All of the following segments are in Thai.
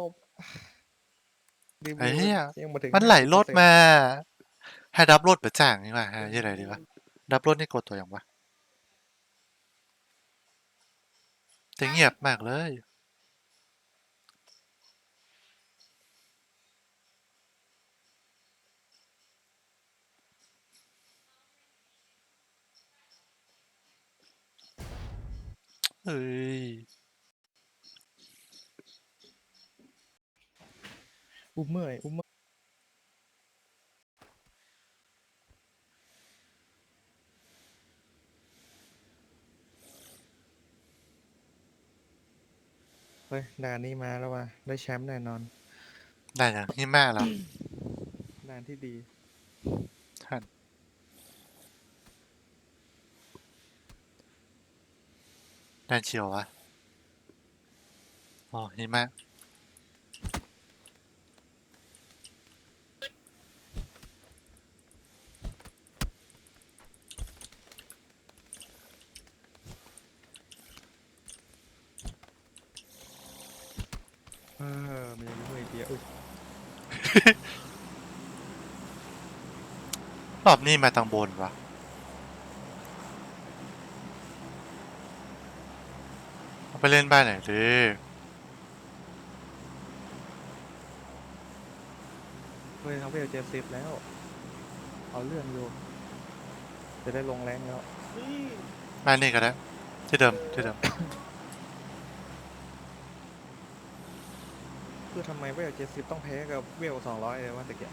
ลบรีวิวไอ้เหี้ย ยังมาถึงมันไหลรถ50%มา ให้ดับรถไปจ้างนี่ว่าฮะยี่ไรดีวะดับรถนี่กดตัวอย่างวะแต่เงียบมากเลย เฮ้ย อุ้มเมื่อยอุ้มเมื่อยเฮ้ยด่านนี้มาแล้วว่ะได้แชมป์แน่นอน ได้อย่างนี้มากแล้วด่านที่ดี ท่านด้านเชียววะอ๋อหิมะ เออมันยังไม่เดียวอุ๊ย รอบนี้มาทางบนวะเอาไปเล่นบ้านไหนดิเฮ้ยเขาไปเอาเจฟซิฟแล้ว เอาเรื่องอยู่ จะได้ลงแรงแล้ว บ้านนี้ก็ได้ ที่เดิม ที่เดิม คือทำไมเวลเจฟซิฟต้องแพ้กับเวลสองร้อยเลยวะตะเกียบ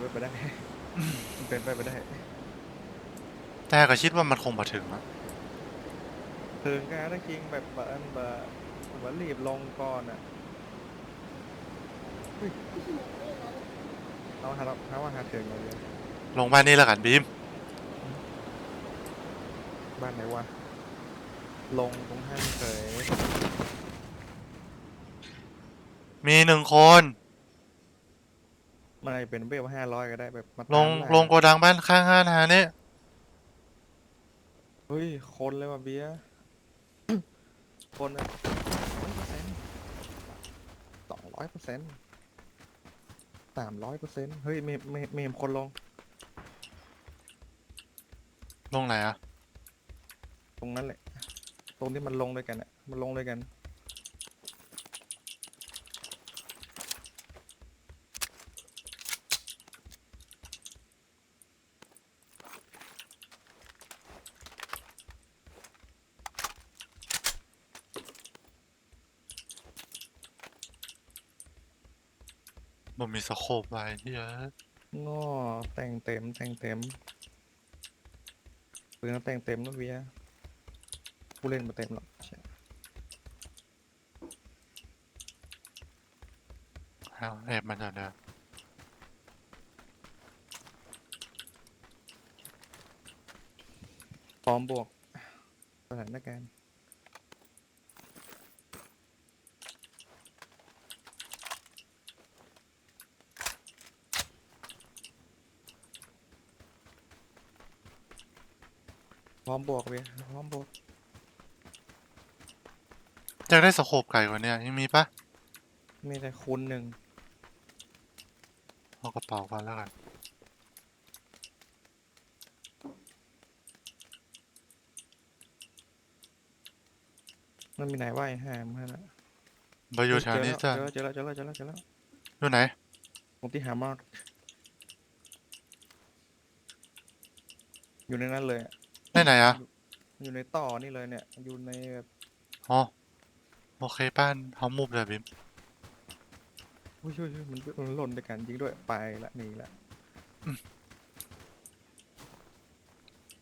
เป็นไปได้มันเป็นไปไม่ได้แต่ก็คิดว่ามันคงมาถึงอะเพิงกาได้จริงแบบแบบอันแบบแบบรีบลงก่อนอะเฮ้ยเอาหาเราหาว่าหาถึงเลยลงบ้านนี้แล้วกันบีม บ้านไหนวะ ลงตรงห้างเฉยมีหนึ่งคน มันอาจจะเป็นเวลห้าร้อยก็ได้แบบมาลตามงล่าลงโกดังบ้านข้างห้านหาเนี่ยเฮ้ย คนเลยว่ะเบียร์ คนอะสองร้อยเปอร์เซ็นต์สามร้อยเปอร์เซ็นต์เฮ้ยเมมเมมเมมคนลง ลงไหนอะตรงนั้นแหละ ตรงที่มันลงด้วยกันอะ มันลงด้วยกัน สโคปไว้เหี้ยอะง้อแต่งเต็มแต่งเต็มปืนก็แต่งเต็มนะเบียร์ผู้เล่นมาเต็มหรอกใช่เอาแอบมันก่อนเด้อพร้อมบวกสถานการณ์ ร้อมบวกเบียร์พร้อมบวกอยากได้สโคปไก่กว่าเนี้ยยังมีปะมีแต่คูณหนึ่งเอากระเป๋าก่อนแล้วกันมันมีไหนว่ายห้ามฮะนะบอยู่แถวนี้จ้ะเจอเจอแล้วเจอแล้วเจอแล้วเจอแล้วอยู่ไหนตรงที่หามาร์กอยู่ในนั้นเลยอะ ได้ไหนอะอยู่ในต่อนี่เลยเนี่ย อยู่ในแบบอ๋อโอเคป้านเขามุบเลยบิมอุ้ยอุ้ยอุ้ยมันมันหล่นด้วยกันจริงด้วยไปละหนีละ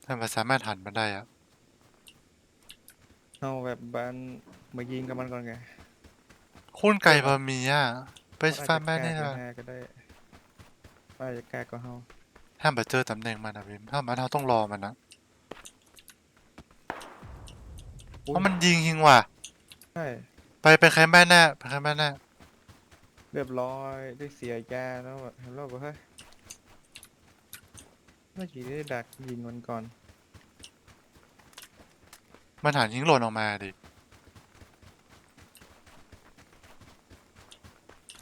ถ้ามันสามารถหันมาได้อะเอาแบบบ้านมายิงกับมันก่อนไงคุณไก่บะมีอะไปมันอจฟาร์มบ้านนี่จะละแก้ก็ได้มันอาจจะแก้ก็เฮาถ้ามาเจอตำแหน่งมันอะบิมถ้ามันเราต้องรอมันนะ เพราะมันยิงยิงว่ะ ใช่ไปไปใครแม่แน่าไปใครบ้านหน้เรียบร้อยได้เสียแกแล้วอะรอบปะเฮ้ยเมื่อกี้ได้ดักยิงมันก่อน มันหันยิงหล่นออกมาดิ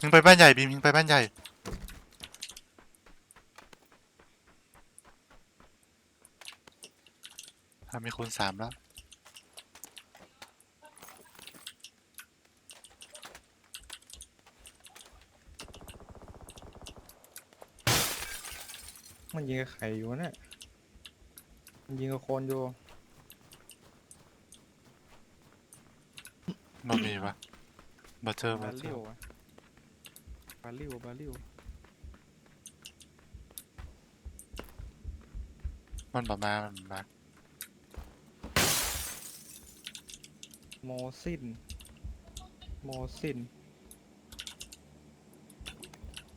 ยิงไปบ้านใหญ่บีมยิงไปบ้านใหญ่ ทำมีคนสามแล้ว ยิงกับไข่อยู่วะเนี่ยมันยิงกับโคนอยู่บ่มีปะบ่เจอบ่บาเจลิอวอะบาลิวบาลิวมันบ่มามันบ่มาโมซินโมซิน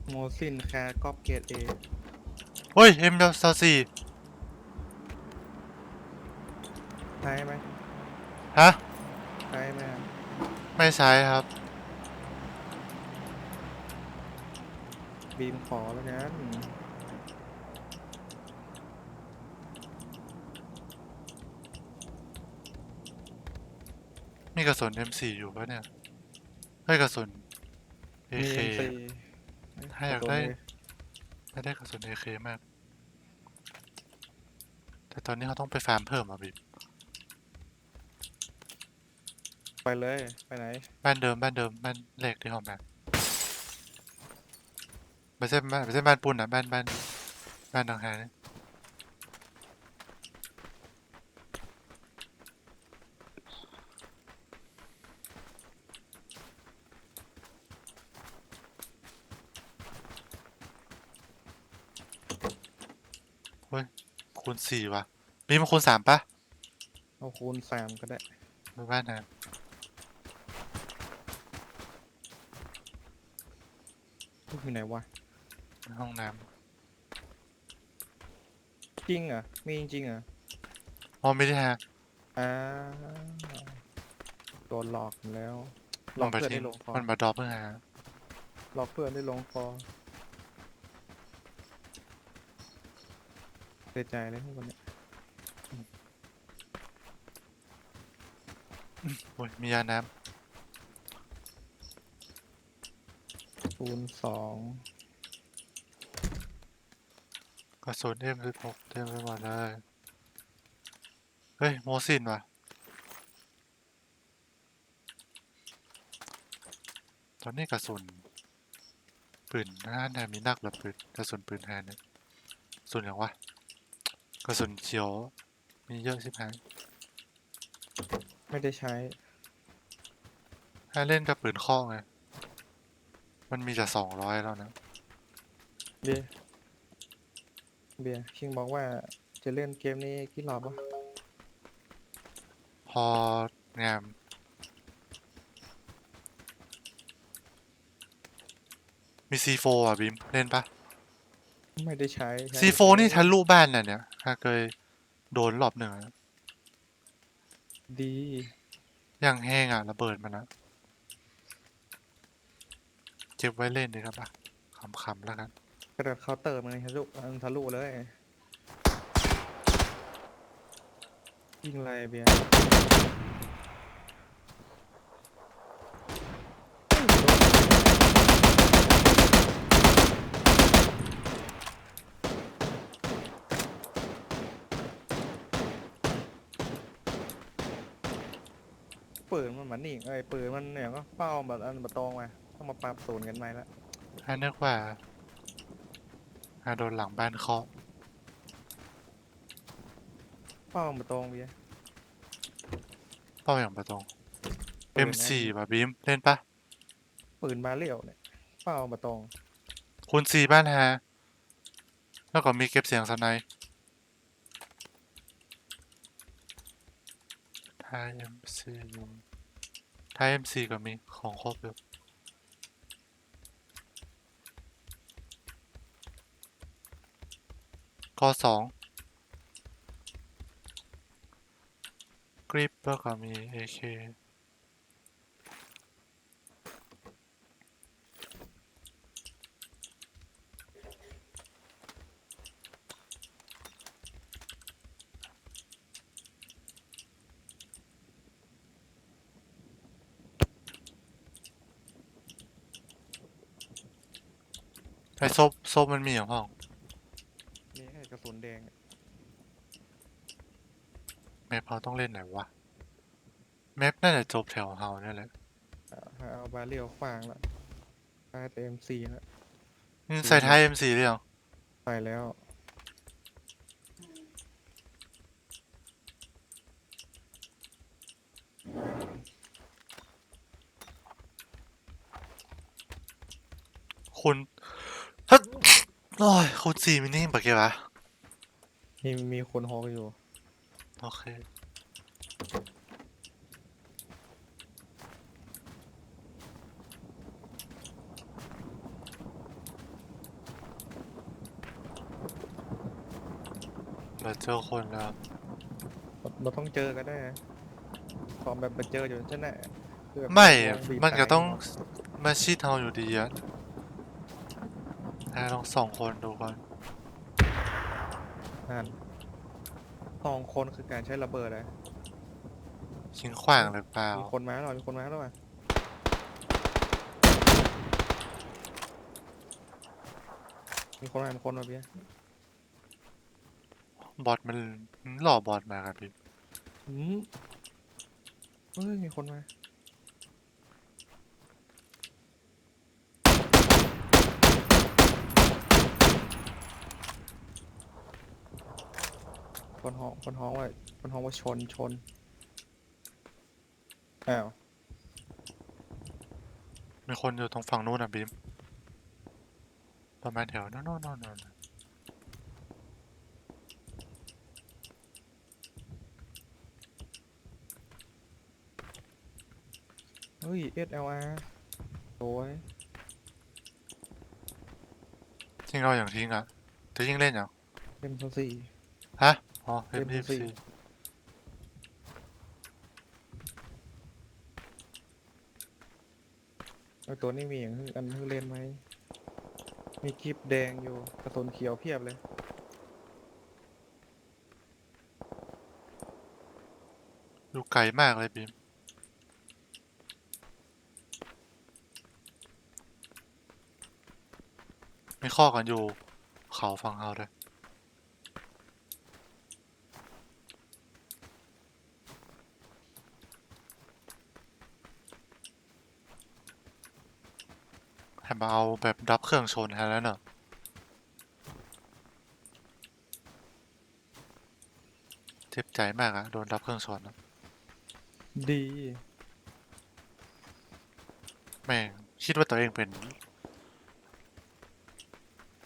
โมซินแคร์กอบเกตเอ เฮ้ยเอ็มดาวสี่ใช่ไหมฮะใช่ไหมไม่ใช้ครับบีมขอแล้วกันมีกระสุน M4 อยู่ปะเนี่ย เฮ้ยกระสุนมี AK เอ็มซีถ้าอยากได้ ไม่ได้กระสุน AK มาก แต่ตอนนี้เขาต้องไปฟาร์มเพิ่มอะบิ๊มไปเลย ไปไหน บ้านเดิมบ้านเดิมบ้านเลขที่ห้องแบบไม่ใช่บ้านไม่ใช่บ้านปูนอะบ้านบ้านบ้านทางหาเนี่ย คูณสี่วะมีมาคูณสามปะเอาคูณสามก็ได้ไปบ้านนะลูกอยู่ไหนวะห้องน้จริงเหรอะมีจริงเหรอะำอ๋อไม่ได้ฮะอ่าโดนหลอกแล้วหลลองกไปเพื่อนที่ได้ลงคอมันมาดรอปเพื่อหาหลอกเพื่อนได้ลงคอ เสียใจเลยพวกคนเนี้ยโอ้ยมียาน้คูณสองำกระสุนเอ็มสิบหกเต็มไปหมดเลยเฮ้ยโมซินว่ะตอนนี้กระสุนปืนน่าจะมีนักเหรือปืนกระสุนปืนแทนเนี่ยกระสุนอย่างวะ กระสุนเขียว มีเยอะใช่ไหมไม่ได้ใช้ ถ้าเล่นกับปืนข้อไง มันมีแต่สองร้อยแล้วนะ เบียร์เบียร์คิงบอกว่าจะเล่นเกมนี้กี่รอบวะพองามมี C4 อะ บิม เล่นปะ ไม่ได้ใช้ใช้ C4 นี่ทะลุบ้านน่ะเนี่ยถ้าเคยโดนรอบหนึ่งอะดีอย่างแห้งอะระเบิดมันอะเก็บไว้เล่นดีครับปะขำๆแล้วกันกระโดดเคาน์เตอร์มันทะลุมันทะลุเลยยิงอะไรเบียร์ปืน มันเหมือนนี่เอ้ยปืนมันเนี่ยก็เป้าแบบอันแบบตรงมาต้องมาปรับศูนย์กันไหมละถ้านึกว่าถ้าโดนหลังบ้านเคาะเป้าแบบตรงเบียร์เป้าอย่างประตรงปืน M4 นะป่ะบีมเล่นปะปืนบาเรียวเนี่ยเป้าแบบตรงคูณ4บ้านฮะแล้วก็มีเก็บเสียงสไนป์ถ้า M4 ถ้า M4 ก็มีของครบอยู่ข้อสองกริปแล้วก็มี AK ไอ้ซบซบมันมีอย่างห้องนี่ให้กระสุนแดงอะแมปเราต้องเล่นไหนวะแมปน่าจะจบแถวเฮาเนี่ยแหละอ่าเอาบาเรียวขวางละปาเต็มซีละนี่ใส่ท้าย M4 หรือยังไปแล้ว คุณฮัด โอ้ยคุณสี่มินิปะเกวะมีมีคนฮอกอยู่ โอเค เราเจอคนแล้ว เราเราต้องเจอกันได้นะพอแบบมาเจออยู่ใช่ไหมคือแบบไม่วงบีบมันก็ตายต้องหมดมาชีดเฮาอยู่ดีอะ ให้ลองสองคนดูก่อนนั่นสองคนคือการใช้ระเบิดนะชิงขว้างหรือเปล่ามีคนมาแล้วมีคนมาแล้วว่ะมีคนมามีคนมาเบียร์บอทมันหล่อบอทมาครับพี่อืมเฮ้ยมีคนมา คนห้องคนห้องว่าคนห้องว่าชนชนอ้าวมีคนอยู่ตรงฝั่งนู้นอะบีมประมาณแถวนั้นโน่นโน่นโน่นเฮ้ย SLR โอ้ยทิ้งเราอย่างทิ้งอะจะยิงเล่นอย่างเอ็มสี่ฮะ อ๋อเล่น M24 สี่ไอตัวนี้มีอย่างคืออันคือเล่นไหม มีคลิปแดงอยู่กระสุนเขียวเพียบเลยอยู่ไกลมากเลยบีมมีข้อกันอยู่เขาฟังเฮาด้วย ให้มาเอาแบบดับเครื่องชนแทนแล้วเนอะเจ็บใจมากอะโดนดับเครื่องชนอะดี แม่งคิดว่าตัวเองเป็น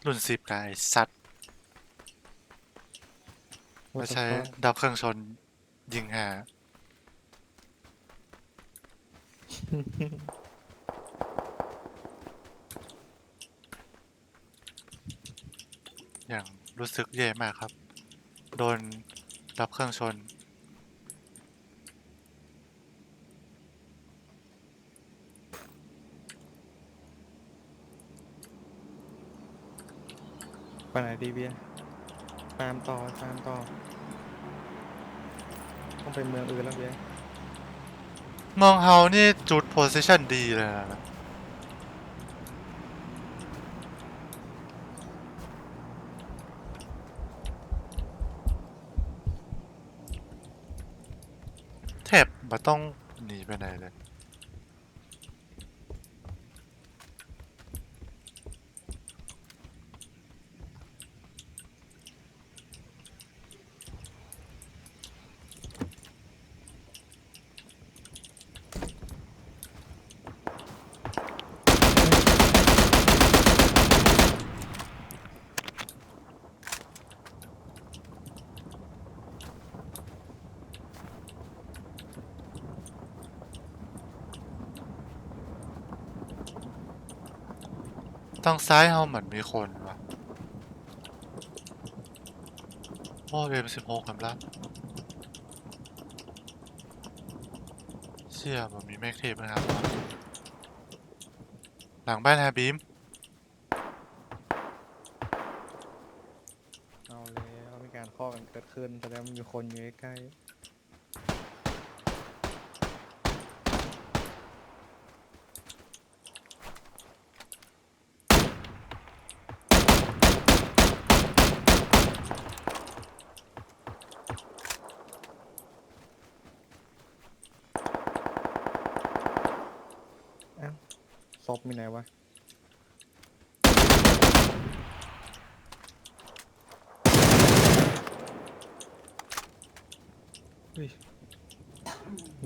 รุ่นสิบกายสัตว์ What ไม่ the ใช่ fuck ดับเครื่องชนยิงหา อย่าง รู้สึกแย่มากครับ โดนดับเครื่องชน ไปไหนดีเบียร์ตามต่อตามต่อ ต้องไปเมืองอื่นแล้วเบียร์มองเฮานี่จุดโพซิชันดีเลยนะแท บมาต้องหนีไปไหนเลย ทางซ้ายเฮาเหมือนมีคนวะโอ้เอ็มสิบหกครับละเชี่ยมันมีแม็กเทปนะครับ หลังบ้านฮาบีม เอาแล้วมีการข้อกันเกิดขึ้นแสดงว่ามีคนอยู่ใกล้ ศพมีไหนวะ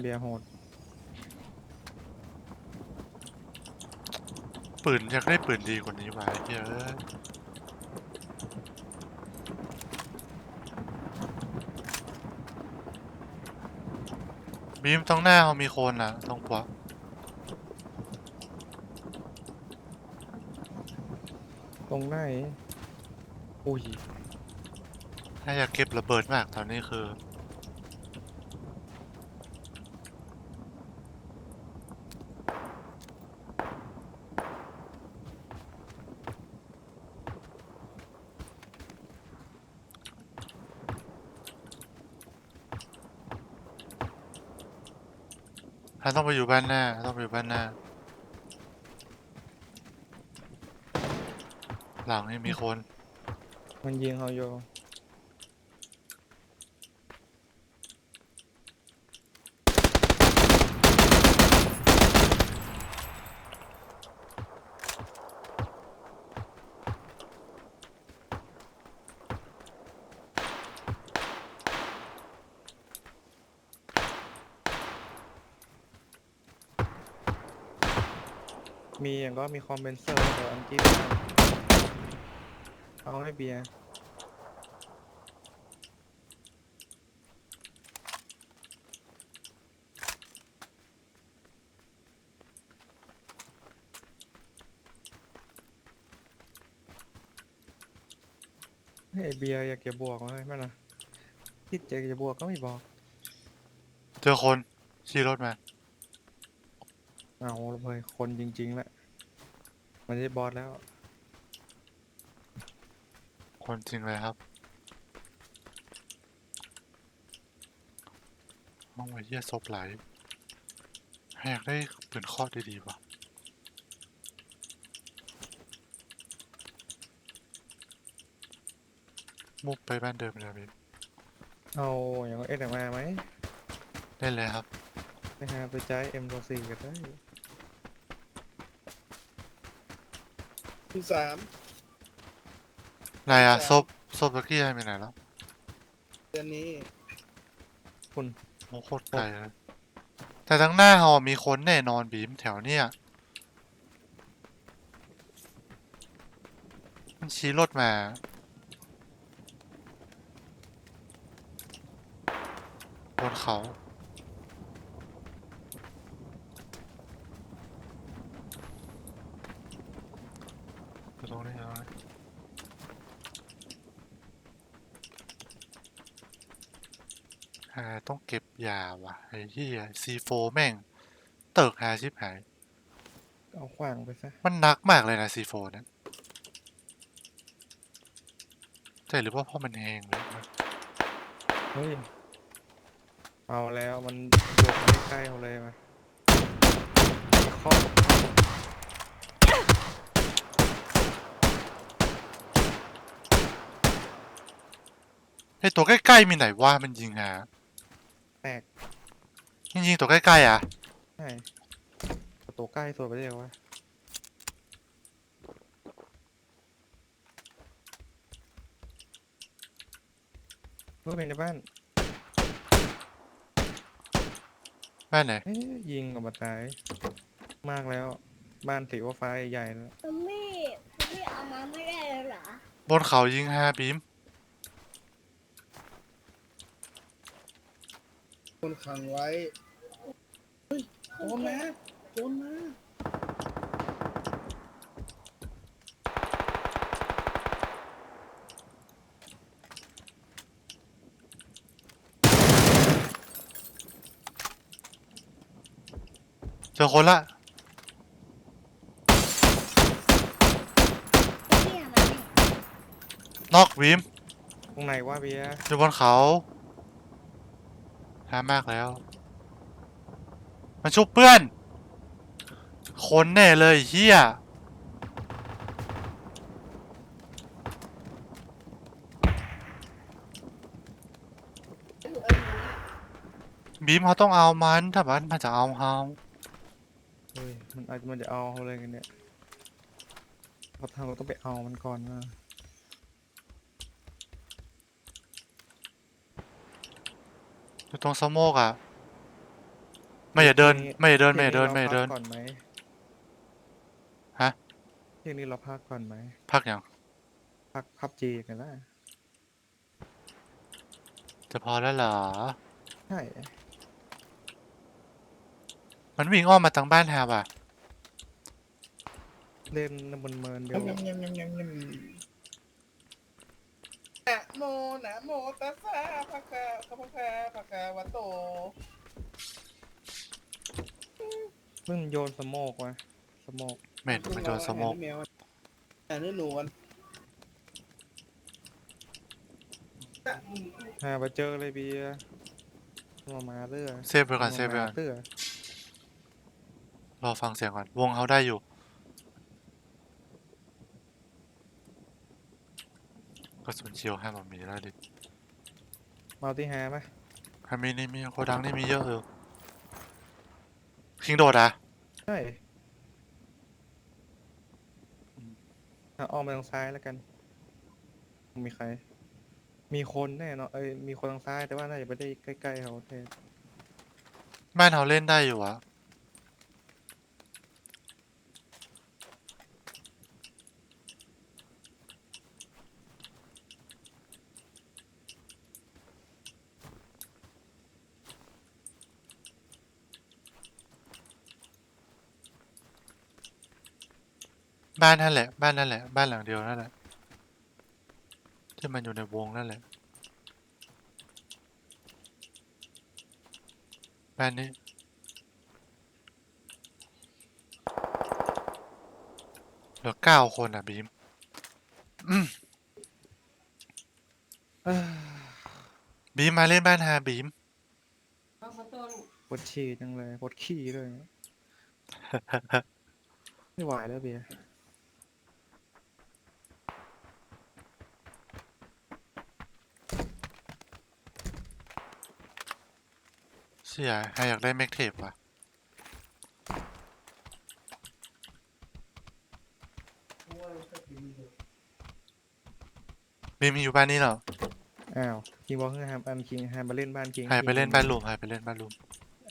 เบียร์โหด ปืนอยากได้ปืนดีกว่านี้วะไอ้เยอะบีมตรงหน้าเขามีคนอะตรงขวา ตรงไหนอุ้ยถ้าอยากเก็บระเบิดมากตอนนี้คือ ถ้าต้องไปอยู่บ้านหน้าต้องไปอยู่บ้านหน้า หลังนี่มีคน มันยิงเขาอยู่มีอย่างก็มีคอมเบนเซอร์แต่อันกี้ เอาให้เบียร์เฮ้ยเบียร์อยากจะบวกมาให้มันนะคิดจะจะบวกก็ไม่บอก เจอคนขี่รถมาเอาเลยคนจริงๆแหละมันจะบอสแล้ว คนจริงเลยครับ ห้องไอ้เหี้ยศพไหลให้อยากได้ปืนเคอดีๆว่ะมุกไปบ้านเดิมเลยพี่เอาอย่างเอ็ดมาไหมได้เลยครับไปหาไปจ่ายเอ็มโรสี่กันได้ที่สาม ไหนอะศพศพตะกี้ให้ไปไหนแล้วเดือนนี้คุณโอ้โคตรไกลเลยแต่ทั้งหน้าหอมีคนแน่นอนบีมแถวเนี้ยมันชี้รถมา บนเขาไปตรงนี้เอาไว้อ่า ต้องเก็บยาว่ะไอ้ที่ซีโฟแม่ง เติกหาชิบหาย เอาขวางไปซะมันหนักมากเลยนะซีโฟนั้นใช่หรือว่าเพราะมันแหงหรือมันเฮ้ยเอาแล้วมันบวกไม่ใกล้เอาเลยมาข้อไอตัวใกล้ๆมีไหนว่ามันยิงหา แตกยิงๆตัวใกล้ๆอะใช่ตัวใกล้ตัวไปเรียกว่าเมื่อเป็นในบ้านบ้านไหนเอ๊ะยิงกับมาตาย มากแล้ว บ้านสีว่าฟ้าใหญ่ๆแล้วคุณพี่คุณพี่เอามาไม่ได้เลยเหรอ บนเขายิงหาบีม คนขังไว้เฮ้ยโอนมาโอนมาเจอคนละคุณพี่เอามาไม่นอกบีมตรงไหนว่าเบียร์ อยู่บนเขา หามากแล้ว มันชุบเพื่อน คนแน่เลยเฮียบีมเขาต้องเอามันถ้ามันมันจะเอาเฮาเฮ้ยมันอาจจะมันจะเอาอะไรกันเนี่ยเราทำเราต้องไปเอามันก่อนนะ อยู่ตรงสโมกอะไม่อย่าเดิน ไม่อย่าเดิน ไม่อย่าเดินที่ไม่อย่าเดินรพักก่อนไหมฮะ เที่ยงนี้เราพักก่อนไหมพักอย่างพักพับจีกันละจะพอแล้วเหรอ ใช่มันวิ่งอ้อมมาทางบ้านแฮบอะเล่นบนเมินเดียว ยำยำยำยำยำนะ โมนะโมตัสสะภะคะพระพุทธภะคะวะโตเพิ่งโยนสโมกมาสโมกไม่เห็นมันโดนสโมกแมวอ่านหนูกันหาไปเจอเลยเบียร์มามาเรื่อยเซฟไปก่อนเซฟไปก่อนเรื่อยรอฟังเสียงก่อน วงเขาได้อยู่ ระสุนเชียวให้มันมีแล้วดิมาที่หาไหมถ้ามีนี่มีโคดังนี่มีเยอะเออคิงโดดอะใช่อะออกมาทางซ้ายแล้วกัน มีใคร มีคนแน่เนอนเอ้ยมีคนทางซ้ายแต่ว่าน่าจะไม่ได้ใกล้ๆเขาเท่บ้านเขาเล่นได้อยู่อะ บ้านนั่นแหละ บ้านนั่นแหละ บ้านหลังเดียวนั่นแหละ ที่มันอยู่ในวงนั่นแหละ บ้านนี้ เหลือเก้าคนอะบีมเอ้ยบีมมาเล่นบ้านฮาบีมปวดฉี่จังเลยปวดขี้ด้วย ไม่ไหวแล้วเบียร์ เสียใครอยากได้แม็กเทปว่ะบีมอยู่บ้านนี้เหรออ้าวคิงบอกให้แฮมอันคิงแฮมมาเล่นบ้านคิงหายไปเล่นบ้านลุมหายไปเล่นบ้านลุม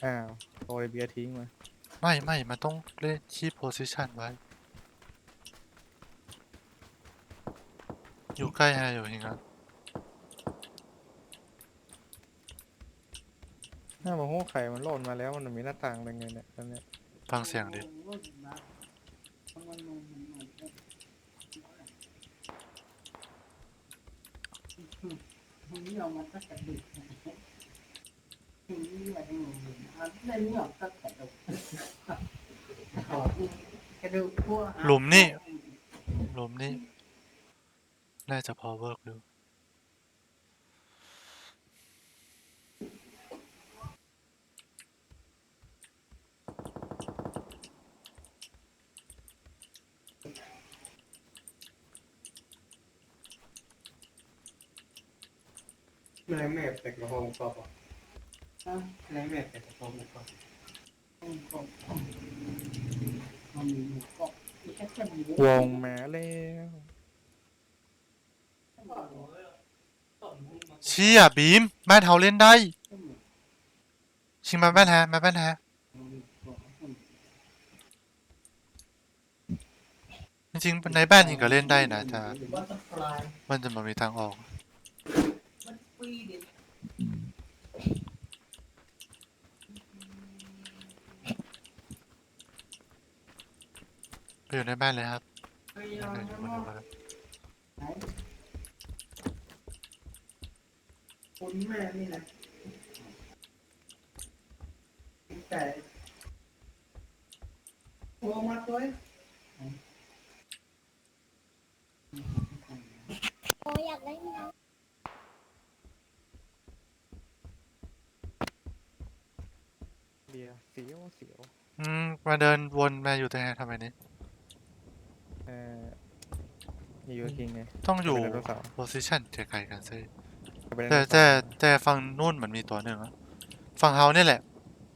อ้าวโอยเบียร์ทิ้งมาไม่ไม่มันต้องเล่นชีพโพซิชันไว้ อยู่ใกล้ฮะอยู่หิงอะ หน้ามาโหไข่มันโหล่นมาแล้วมันมีหน้าต่างอะไรไงเนี่ยตอนเนี้ยฟังเสียงดิกระดูกพวกหลุมนี่ หลุมนี่ น่าจะพอเวิร์กดู แม่แม่แต่กระโปงกรอบอะแม่แม่แต่กระโปงกรอบวงแม้แล้วเชี่ยบีมบ้านเฮาเล่นได้ ชิงมาบ้านฮะมาบ้านฮะจริงๆในบ้านยิงก็เล่นได้นะแต่มันจะมามีทางออก อยู่ในบ้านเลยครับเดินอยู่บนอยู่บนคุณแม่นี่นะแต่หัวมาตัวโอ้อยากได้น้เบียร์เสียวเสียวอืม มาเดินวนมาอยู่ตรงนี้ทำไมนี่เออ มีอยู่คิงไงต้องอยู่เป็นไดโนเสาร์โพซิชันไกลๆกันซิไปเล่นแต่ไดโนแต่เสาร์แต่ฝั่งนู่นมันมีตัวหนึ่งอะฝั่งเฮาเนี่ยแหละ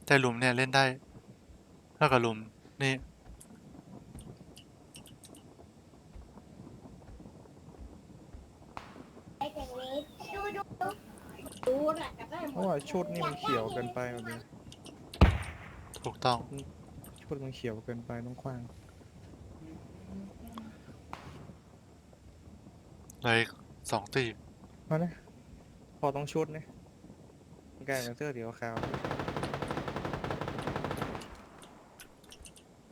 แต่หลุมเนี่ยเล่นได้แล้วก็หลุมนี่นี่ไอ้อย่างนี้ดูดูดูดูแหละแต่ก็เพราะว่าชุดนี่มันเขียวเกินไปแบบนี้ถูกต้องชุดมันเขียวเกินไปต้องควาง เลยสองตีเอานะพอต้องชุดนะกลายเป็นเสื้อเดียวขาว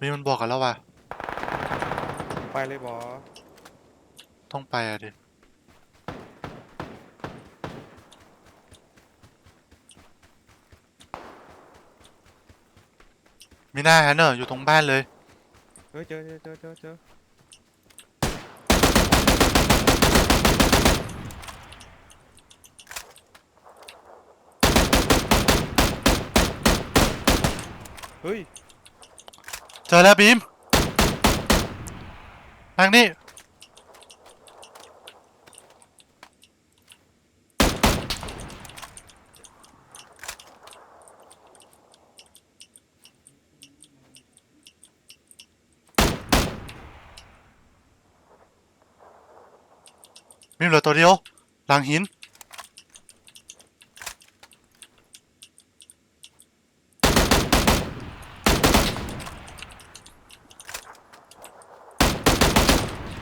มีมันบอกกันแล้วว่ะ ไปเลยบอต้องไปอะดิ มีหน้าแฮนเนอร์อยู่ตรงบ้านเลย เฮ้ยเจอเจอเจอเจอเจอ เฮ้ยเจอแล้วบีมทางนี้บีมเหลือตัวเดียวหลังหิน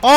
อ้